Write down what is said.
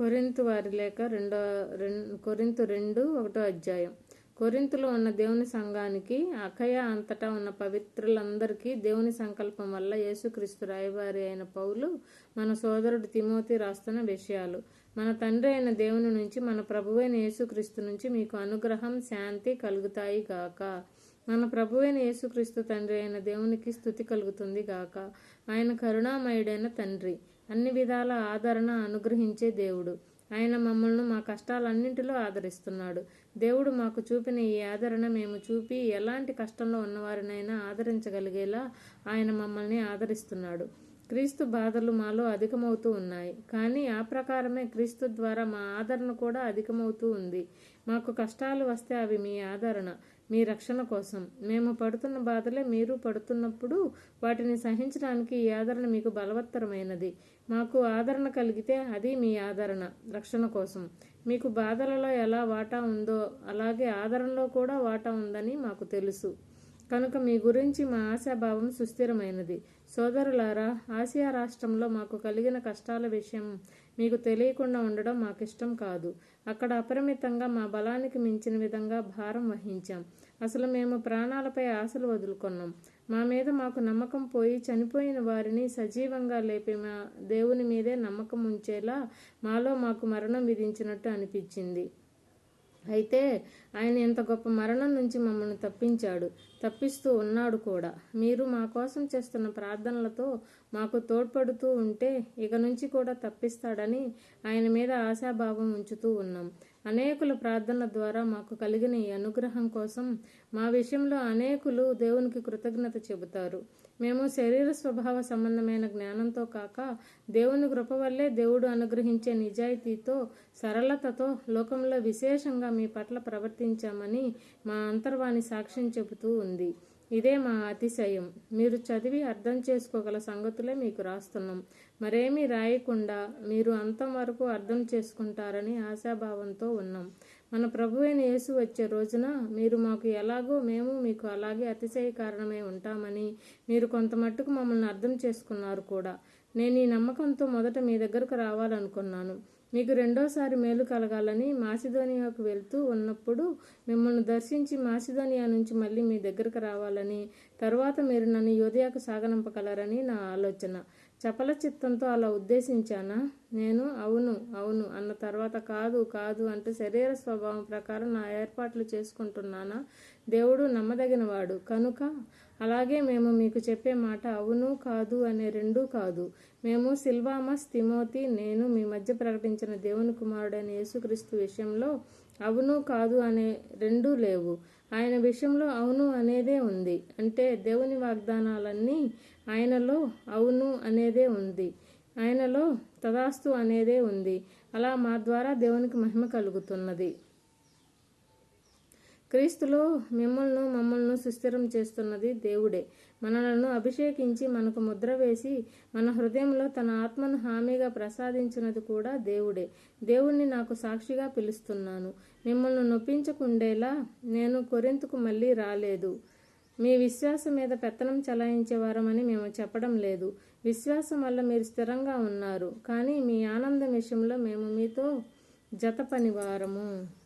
Corinth వారి లేఖ రెండో రెండు కొరింతు రెండు ఒకటో అధ్యాయం. కొరింతులో ఉన్న దేవుని సంఘానికి అఖయ అంతటా ఉన్న పవిత్రులందరికీ దేవుని సంకల్పం వల్ల యేసుక్రీస్తు రాయబారి అయిన పౌలు మన సోదరుడు తిమోతి రాస్తున్న విషయాలు. మన తండ్రి అయిన దేవుని నుంచి మన ప్రభువైన యేసుక్రీస్తు నుంచి మీకు అనుగ్రహం శాంతి కలుగుతాయి గాక. మన ప్రభువైన యేసుక్రీస్తు తండ్రి అయిన దేవునికి స్థుతి కలుగుతుంది గాక. ఆయన కరుణామయుడైన తండ్రి. అన్ని విధాల ఆదరణ అనుగ్రహించే దేవుడు. ఆయన మమ్మల్ని మా కష్టాలన్నింటిలో ఆదరిస్తున్నాడు. దేవుడు మాకు చూపిన ఈ ఆదరణ మేము చూపి ఎలాంటి కష్టంలో ఉన్నవారినైనా ఆదరించగలిగేలా ఆయన మమ్మల్ని ఆదరిస్తున్నాడు. క్రీస్తు బాధలు మాలో అధికమవుతూ ఉన్నాయి. కానీ ఆ ప్రకారమే క్రీస్తు ద్వారా మా ఆదరణ కూడా అధికమవుతూ ఉంది. మాకు కష్టాలు వస్తే అవి మీ ఆదరణ మీ రక్షణ కోసం. మేము పడుతున్న బాధలే మీరు పడుతున్నప్పుడు వాటిని సహించడానికి ఈ ఆదరణ మీకు బలవత్తరమైనది. మాకు ఆదరణ కలిగితే అది మీ ఆదరణ రక్షణ కోసం. మీకు బాధలలో ఎలా వాటా ఉందో అలాగే ఆదరణలో కూడా వాటా ఉందని మాకు తెలుసు. కనుక మీ గురించి మా ఆశాభావం సుస్థిరమైనది. సోదరులారా ఆసియా రాష్ట్రంలో మాకు కలిగిన కష్టాల విషయం మీకు తెలియకుండా ఉండడం మాకిష్టం కాదు. అక్కడ అపరిమితంగా మా బలానికి మించిన విధంగా భారం వహించాం. అసలు మేము ప్రాణాలపై ఆశలు వదులుకున్నాం. మా మీద మాకు నమ్మకం పోయి చనిపోయిన వారిని సజీవంగా లేపే మా దేవుని మీదే నమ్మకం ఉంచేలా మాలో మాకు మరణం విధించినట్టు అనిపించింది. అయితే ఆయన ఇంత గొప్ప మరణం నుంచి మమ్మల్ని తప్పించాడు. తప్పిస్తూ ఉన్నాడు కూడా. మీరు మా కోసం చేస్తున్న ప్రార్థనలతో మాకు తోడ్పడుతూ ఉంటే ఇక నుంచి కూడా తప్పిస్తాడని ఆయన మీద ఆశాభావం ఉంచుతూ ఉన్నాం. అనేకుల ప్రార్థనల ద్వారా మాకు కలిగిన ఈ అనుగ్రహం కోసం మా విషయంలో అనేకులు దేవునికి కృతజ్ఞత చెబుతారు. మేము శరీర స్వభావ సంబంధమైన జ్ఞానంతో కాక దేవుని కృప వల్లే దేవుడు అనుగ్రహించే నిజాయితీతో సరళతతో లోకంలో విశేషంగా మీ పట్ల ప్రవర్తించామని మా అంతర్వాణి సాక్ష్యం చెబుతూ ఉంది. ఇదే మా అతిశయం. మీరు చదివి అర్థం చేసుకోగల సంగతులే మీకు రాస్తున్నాం. మరేమీ రాయకుండా మీరు అంతం వరకు అర్థం చేసుకుంటారని ఆశాభావంతో ఉన్నాం. మన ప్రభు అయిన యేసు వచ్చే రోజున మీరు మాకు ఎలాగో మేము మీకు అలాగే అతిశయ కారణమై ఉంటామని మీరు కొంత మట్టుకు మమ్మల్ని అర్థం చేసుకున్నారు కూడా. నేను ఈ నమ్మకంతో మొదట మీ దగ్గరకు రావాలనుకున్నాను. మీకు రెండోసారి మేలు కలగాలని మాసిధోనియాకు వెళ్తూ ఉన్నప్పుడు మిమ్మల్ని దర్శించి మాసిధోనియా నుంచి మళ్ళీ మీ దగ్గరకు రావాలని తర్వాత మీరు నన్ను యోధయాకు సాగనంపగలరని నా ఆలోచన. చపల చిత్తంతో అలా ఉద్దేశించానా? నేను అవును అవును అన్న తర్వాత కాదు కాదు అంటూ శరీర స్వభావం ప్రకారం నా ఏర్పాట్లు చేసుకుంటున్నానా? దేవుడు నమ్మదగినవాడు. కనుక అలాగే మేము మీకు చెప్పే మాట అవును కాదు అనే రెండూ కాదు. మేము సిల్వామస్ తిమోతి నేను మీ మధ్య ప్రకటించిన దేవుని కుమారుడైన యేసుక్రీస్తు విషయంలో అవును కాదు అనే రెండూ లేవు. ఆయన విషయంలో అవును అనేదే ఉంది. అంటే దేవుని వాగ్దానాలన్నీ ఆయనలో అవును అనేదే ఉంది. ఆయనలో తదాస్తు అనేదే ఉంది. అలా మా ద్వారా దేవునికి మహిమ కలుగుతున్నది. క్రీస్తులో మిమ్మల్ని మమ్మల్ని సుస్థిరం చేస్తున్నది దేవుడే. మనలను అభిషేకించి మనకు ముద్ర వేసి మన హృదయంలో తన ఆత్మను హామీగా ప్రసాదించినది కూడా దేవుడే. దేవుణ్ణి నాకు సాక్షిగా పిలుస్తున్నాను. మిమ్మల్ని నొప్పించకుండేలా నేను కొరింతకు మళ్ళీ రాలేదు. మీ విశ్వాసం మీద పెత్తనం చలాయించేవారమని మేము చెప్పడం లేదు. విశ్వాసం వల్ల మీరు స్థిరంగా ఉన్నారు. కానీ మీ ఆనందం విషయంలో మేము మీతో జత పనివారము